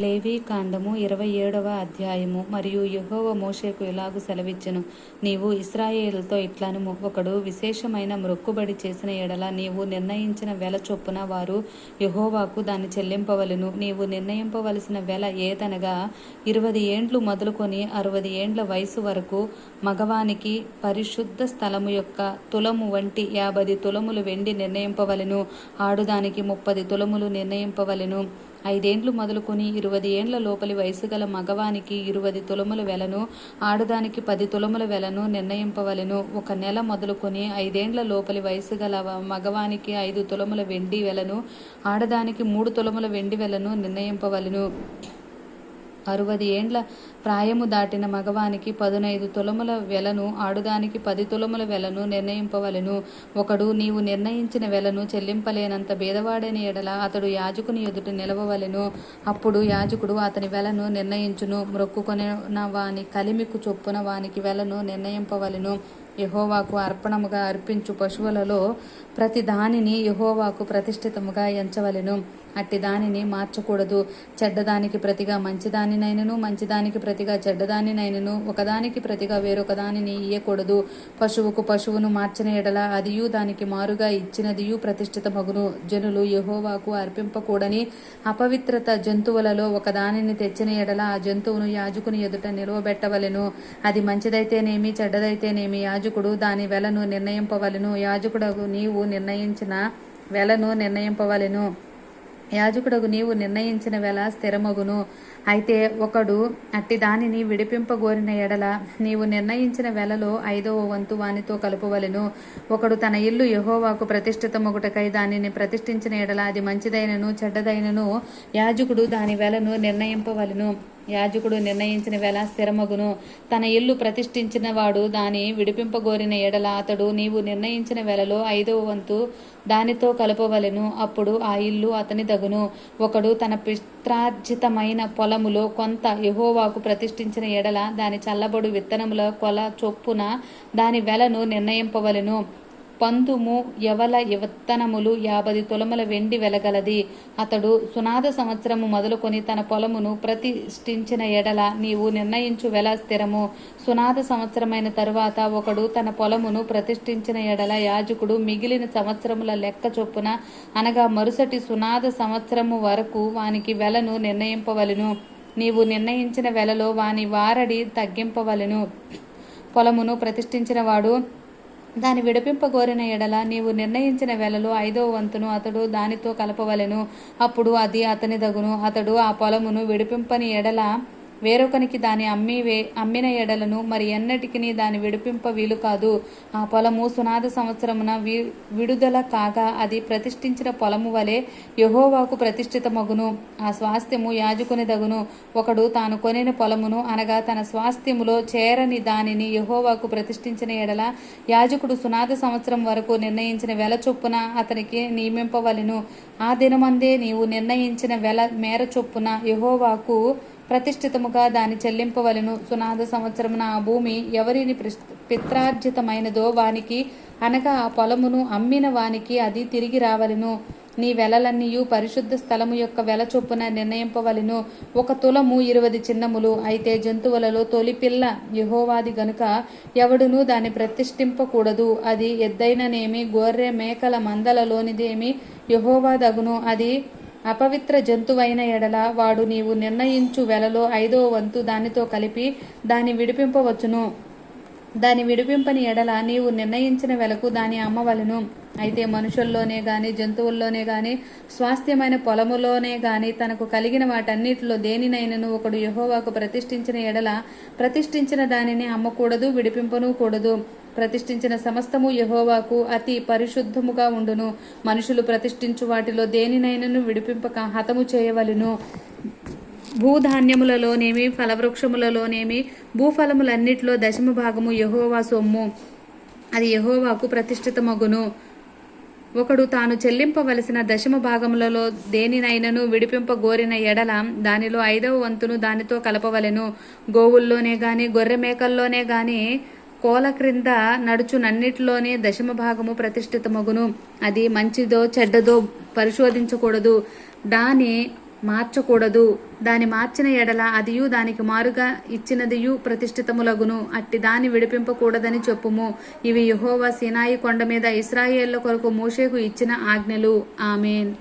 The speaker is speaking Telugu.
లేవీ కాండము ఇరవై ఏడవ అధ్యాయము. మరియు యహోవ మోషేకు ఇలాగు సెలవిచ్చెను. నీవు ఇస్రాయేల్తో ఇట్లాను ఒకడు విశేషమైన మ్రొక్కుబడి చేసిన ఎడల నీవు నిర్ణయించిన వెల చొప్పున వారు యహోవాకు దాన్ని చెల్లింపవలెను. నీవు నిర్ణయింపవలసిన వెల ఏదనగా ఇరవది ఏండ్లు మొదలుకొని అరవది ఏండ్ల వయసు వరకు మగవానికి పరిశుద్ధ స్థలము యొక్క తులము వంటి యాభై తులములు వెండి నిర్ణయింపవలెను. ఆడుదానికి ముప్పది తులములు నిర్ణయింపవలెను. ఐదేండ్లు మొదలుకొని ఇరవై ఏండ్ల లోపలి వయసు గల మగవానికి ఇరవై తులముల వెలను ఆడదానికి పది తులముల వెలను నిర్ణయింపవలెను. ఒక నెల మొదలుకొని ఐదేండ్ల లోపలి వయసు గల మగవానికి ఐదు తులముల వెండి వెలను ఆడదానికి మూడు తులముల వెండి వెలను నిర్ణయింపవలెను. అరవది ఏండ్ల ప్రాయము దాటిన మగవానికి పదునైదు తులముల వెలను ఆడుదానికి పది తులముల వెలను నిర్ణయింపవలెను. ఒకడు నీవు నిర్ణయించిన వెలను చెల్లింపలేనంత భేదవాడని ఎడల అతడు యాజకుని ఎదుట నిలవవలెను. అప్పుడు యాజకుడు అతని వెలను నిర్ణయించును. మ్రొక్కుకొనిన వాని కలిమికు చొప్పున వానికి వెలను నిర్ణయింపవలెను. యహోవాకు అర్పణముగా అర్పించు పశువులలో ప్రతి దానిని యహోవాకు ప్రతిష్ఠితముగా ఎంచవలెను. అట్టి దానిని మార్చకూడదు. చెడ్డదానికి ప్రతిగా మంచిదానినైనను మంచిదానికి ప్రతిగా చెడ్డదానినైనను ఒకదానికి ప్రతిగా వేరొక దానిని ఇయ్యకూడదు. పశువుకు పశువును మార్చిన ఎడల అదియు దానికి మారుగా ఇచ్చినదియు ప్రతిష్ఠితమగును. జనులు యహోవాకు అర్పింపకూడని అపవిత్రత జంతువులలో ఒకదానిని తెచ్చిన ఎడల ఆ జంతువును యాజకుని ఎదుట నిలవబెట్టవలెను. అది మంచిదైతేనేమి చెడ్డదైతేనేమి యాజకుడు దాని వెలను నిర్ణయింపవలెను. యాజకుడగు నీవు నిర్ణయించిన వెలను నిర్ణయింపవలెను. యాజకుడకు నీవు నిర్ణయించిన వెల స్థిరమగును. అయితే ఒకడు అట్టి దానిని విడిపింపగోరిన ఎడల నీవు నిర్ణయించిన వెలలో ఐదవ వంతు వానితో కలుపవలెను. ఒకడు తన ఇల్లు యహోవాకు ప్రతిష్ఠితమొకటకై దానిని ప్రతిష్ఠించిన ఎడల అది మంచిదైనను చెడ్డదైనను యాజకుడు దాని వెలను నిర్ణయింపవలెను. యాజకుడు నిర్ణయించిన వెల స్థిరమగును. తన ఇల్లు ప్రతిష్ఠించిన వాడు దాని విడిపింపగోరిన ఎడల అతడు నీవు నిర్ణయించిన వేళలో ఐదవ వంతు దానితో కలపవలెను. అప్పుడు ఆ ఇల్లు అతని దగును ఒకడు తన పిత్రార్జితమైన పొలములో కొంత యహోవాకు ప్రతిష్ఠించిన ఎడల దాని చల్లబడు విత్తనముల కొల చొప్పున దాని వెలను నిర్ణయింపవలెను. పందుము యవల విత్తనములు యాభై తులముల వెండి వెలగలది. అతడు సునాద సంవత్సరము మొదలుకొని తన పొలమును ప్రతిష్ఠించిన ఎడల నీవు నిర్ణయించు వెల స్థిరము. సునాద సంవత్సరమైన తరువాత ఒకడు తన పొలమును ప్రతిష్ఠించిన ఎడల యాజకుడు మిగిలిన సంవత్సరముల లెక్క చొప్పున అనగా మరుసటి సునాద సంవత్సరము వరకు వానికి వెలను నిర్ణయింపవలెను. నీవు నిర్ణయించిన వెలలో వాని వారడి తగ్గింపవలెను. పొలమును ప్రతిష్ఠించిన వాడు దాని విడిపింపగోరిన ఎడల నీవు నిర్ణయించిన వేళలో ఐదవ వంతును అతడు దానితో కలపవలెను. అప్పుడు అది అతని దగును అతడు ఆ పొలమును విడిపింపని ఎడల వేరొకనికి దాని అమ్మి వే అమ్మిన ఎడలను మరి ఎన్నటికి దాని విడిపింప వీలు కాదు. ఆ పొలము సునాద సంవత్సరమున వి విడుదల కాగా అది ప్రతిష్ఠించిన పొలము వలె యహోవాకు ప్రతిష్ఠితమగును. ఆ స్వాస్థ్యము యాజుకునిదగును. ఒకడు తాను కొనిన పొలమును అనగా తన స్వాస్థ్యములో చేరని దానిని యహోవాకు ప్రతిష్ఠించిన ఎడల యాజకుడు సునాద సంవత్సరం వరకు నిర్ణయించిన వెల చొప్పున అతనికి నియమింపవలెను. ఆ దినమందే నీవు నిర్ణయించిన వెల మేర చొప్పున యహోవాకు ప్రతిష్ఠితముగా దాని చెల్లింపవలెను సునాద సంవత్సరమున ఆ భూమి ఎవరిని పిత్రార్జితమైనదో వానికి అనగా ఆ పొలమును అమ్మిన వానికి అది తిరిగి రావలెను. నీ వెలలన్నీయు పరిశుద్ధ స్థలము యొక్క వెల చొప్పున నిర్ణయింపవలెను ఒక తులము ఇరువది చిన్నములు. అయితే జంతువులలో తొలి పిల్ల యహోవాది గనుక ఎవడును దాన్ని ప్రతిష్ఠింపకూడదు. అది ఎద్దైననేమి గొర్రె మేకల మందలలోనిదేమి యహోవాదగును. అది అపవిత్ర జంతువైన ఎడల వాడు నీవు నిర్ణయించు వెలలో ఐదో వంతు దానితో కలిపి దాన్ని విడిపింపవచ్చును. దాని విడిపింపని ఎడల నీవు నిర్ణయించిన వెలకు దాని అమ్మవలను అయితే మనుషుల్లోనే గాని జంతువుల్లోనే గాని స్వాస్థ్యమైన పొలములోనే గాని తనకు కలిగిన వాటన్నిటిలో దేనినైనను ఒకడు యహోవాకు ప్రతిష్ఠించిన ఎడల ప్రతిష్ఠించిన దానిని అమ్మకూడదు విడిపింపను కూడదు ప్రతిష్ఠించిన సమస్తము యహోవాకు అతి పరిశుద్ధముగా ఉండును. మనుషులు ప్రతిష్ఠించు వాటిలో దేనినైనను విడిపింపక హతము చేయవలెను. భూధాన్యములలోనేమి ఫలవృక్షములలోనేమి భూఫలములన్నిటిలో దశమ భాగము యహోవా సొమ్ము. అది యహోవాకు ప్రతిష్ఠితమగును. ఒకడు తాను చెల్లింపవలసిన దశమ భాగములలో దేనినైనను విడిపింపగోరిన ఎడల దానిలో ఐదవ వంతును దానితో కలపవలెను. గోవుల్లోనే గాని గొర్రె మేకల్లోనే గాని కోల క్రింద నడుచునన్నిటిలోనే దశమ భాగము ప్రతిష్ఠితమగును. అది మంచిదో చెడ్డదో పరిశోధించకూడదు. దాని మార్చకూడదు. దాని మార్చిన ఎడల అదియు దానికి మారుగా ఇచ్చినదియు ప్రతిష్ఠితములగును. అట్టి దాని విడిపింపకూడదని చెప్పుము. ఇవి యెహోవా సినాయి కొండ మీద ఇస్రాయేళ్ళ కొరకు మోషేకు ఇచ్చిన ఆజ్ఞలు. ఆమెన్.